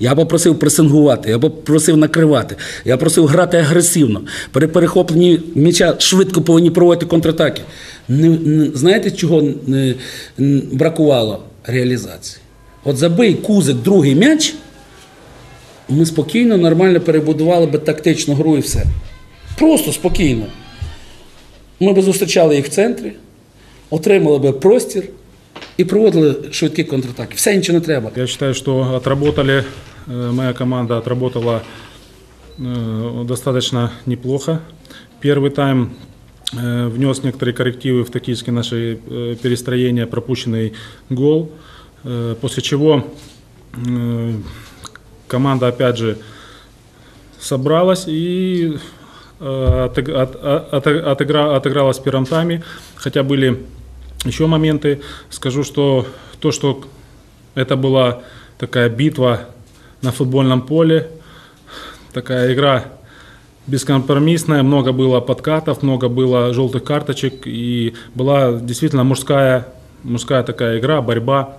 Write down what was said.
Я попросив пресингувати, я попросив накривати, я просив грати агресивно. При перехопленні м'яча швидко повинні проводити контратаки. Не, не- знаєте, чого не, не бракувало реалізації? От забий кузик другий м'яч, ми спокійно, нормально перебудували би тактичну гру і все. Просто спокійно. Ми б зустрічали їх в центрі, отримали би простір і проводили швидкі контратаки. Все нічого не треба. Я считаю, что отработали, э, моя команда отработала э, достаточно неплохо. Первый тайм э, внес некоторые коррективы в тактические наши э, перестроения, пропущенный гол, э, после чего э, команда опять же собралась и э, отыг- от- от- отыгра- отыгралась в первом тайме, хотя были еще моменты. Скажу, что то, что это была такая битва на футбольном поле, такая игра бескомпромиссная, много было подкатов, много было желтых карточек, и была действительно мужская, мужская такая игра, борьба.